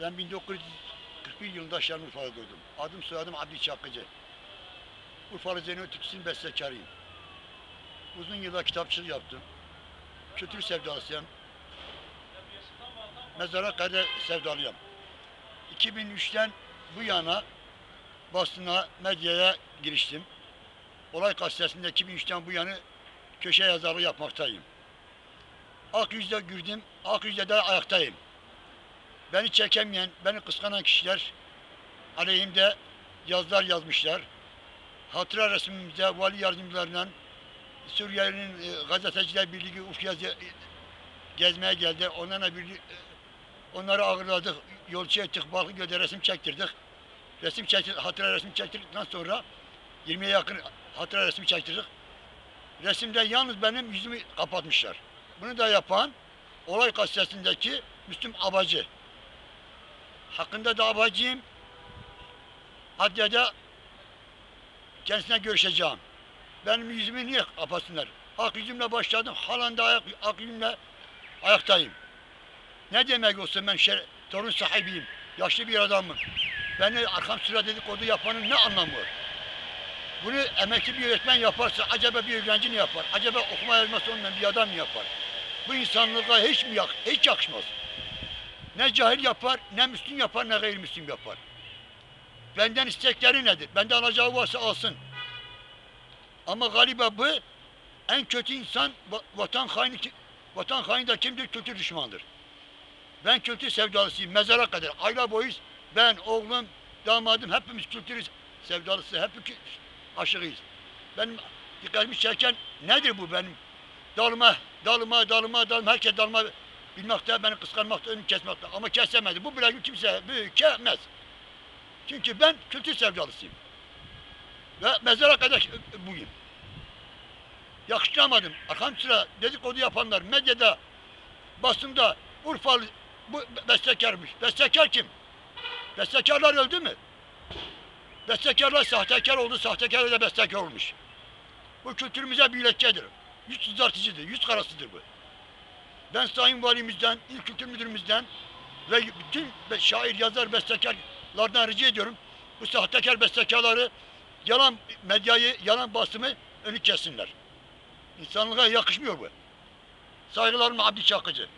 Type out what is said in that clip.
Ben 1941 yılında Şanlıurfa'da doğdum. Adım soyadım Abdi Çakıcı. Urfalı Zeyno Türküsü'nün bestekarıyım. Uzun yıllar kitapçılık yaptım. Kültür sevdalısıyım. Mezara kadar sevdalıyım. 2003'ten bu yana basına, medyaya giriştim. Olay gazetesinde 2003'ten bu yana köşe yazarlığı yapmaktayım. Akyüz'de girdim, Akyüz'de de ayaktayım. Beni çekemeyen, beni kıskanan kişiler aleyhimde yazılar yazmışlar. Hatıra resmimizde vali yardımcılarından Suriye'nin e, gazeteciler birliği Ufku'ya ze- gezmeye geldi. Onlarla birlikte onları ağırladık. Yolcu ettik, Balkıgöl'de resim çektirdik. Resim çektir, hatıra resmi çektirdikten sonra 20'ye yakın hatıra resmi çektirdik. Resimde yalnız benim yüzümü kapatmışlar. Bunu da yapan olay gazetesindeki Müslüm Abacı. Hakkında da abacıyım. Adliyede kendisine görüşeceğim. Benim yüzümü niye kapatsınlar? Ak yüzümle başladım. Halen de ayak, ak yüzümle ayaktayım. Ne demek olsun ben şer, torun sahibiyim. Yaşlı bir adamım. Beni arkam sıra dedikodu yapanın ne anlamı var? Bunu emekli bir öğretmen yaparsa acaba bir öğrenci ne yapar? Acaba okuma yazması olmayan bir adam mı yapar? Bu insanlığa hiç mi yak, hiç yakışmaz. Ne cahil yapar, ne Müslüm yapar, ne gayrimüslim yapar. Benden istekleri nedir? Benden alacağı varsa alsın. Ama galiba bu en kötü insan va- vatan haini, vatan haini de kimdir? Kültür düşmandır. Ben kültür sevdalısıyım. Mezara kadar. Aile boyuz. Ben, oğlum, damadım hepimiz kültür sevdalısı. Hepimiz aşığıyız. Benim dikkatimi çeken nedir bu benim? Dalma, dalma, dalma, dalma. Herkes dalma bilmekte, beni kıskanmakta, önümü kesmekte. Ama kesemedi. Bu bile kimse bükemez. Çünkü ben kültür sevdalısıyım. Ve mezara kadar buyum. Yakıştıramadım. Arkam sıra dedikodu yapanlar medyada, basında Urfalı bu bestekarmış. Bestekar kim? Bestekarlar öldü mü? Bestekarlar sahtekar oldu, sahtekar da bestekar olmuş. Bu kültürümüze bir lekkedir. Yüz sızartıcıdır, yüz karasıdır bu. Ben Sayın Valimizden, İl Kültür Müdürümüzden ve bütün şair, yazar, bestekarlardan rica ediyorum. Bu sahtekar bestekarları yalan medyayı, yalan basımı önü kessinler. İnsanlığa yakışmıyor bu. Saygılarım Abdi Çakıcı.